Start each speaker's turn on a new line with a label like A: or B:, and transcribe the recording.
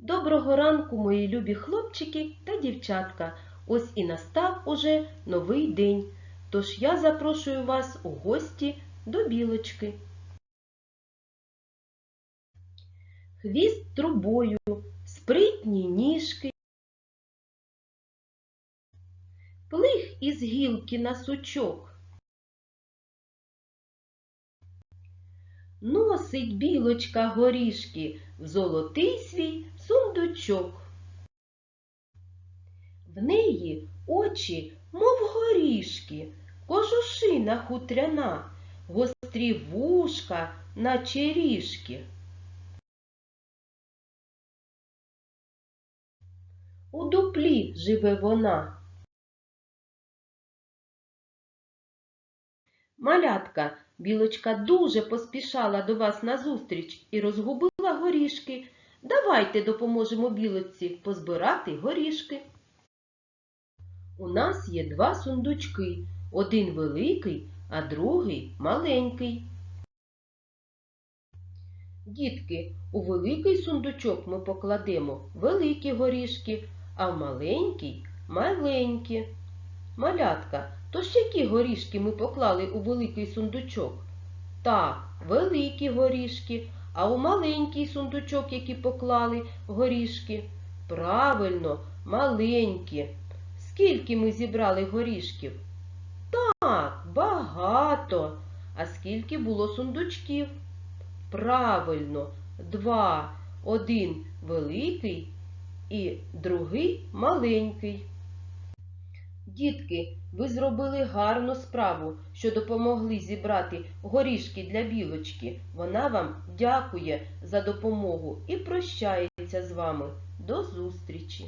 A: Доброго ранку, мої любі хлопчики та дівчатка. Ось і настав уже новий день. Тож я запрошую вас у гості до білочки. Хвіст трубою, спритні ніжки. Плих із гілки на сучок. Носить білочка горішки в золотий свій сундучок. В неї очі, мов горішки, кожушина хутряна, гострі вушка, наче ріжки. У дуплі живе вона. Малятка, білочка дуже поспішала до вас назустріч і розгубила горішки. Давайте допоможемо білочці позбирати горішки. У нас є два сундучки. Один великий, а другий маленький. Дітки, у великий сундучок ми покладемо великі горішки, а в маленький маленькі. Малятка, то ж які горішки ми поклали у великий сундучок? Так, великі горішки, а у маленький сундучок, які поклали горішки? Правильно, маленькі. Скільки ми зібрали горішків? Так, багато. А скільки було сундучків? Правильно, два. Один великий і другий маленький. Дітки, ви зробили гарну справу, що допомогли зібрати горішки для білочки. Вона вам дякує за допомогу і прощається з вами. До зустрічі!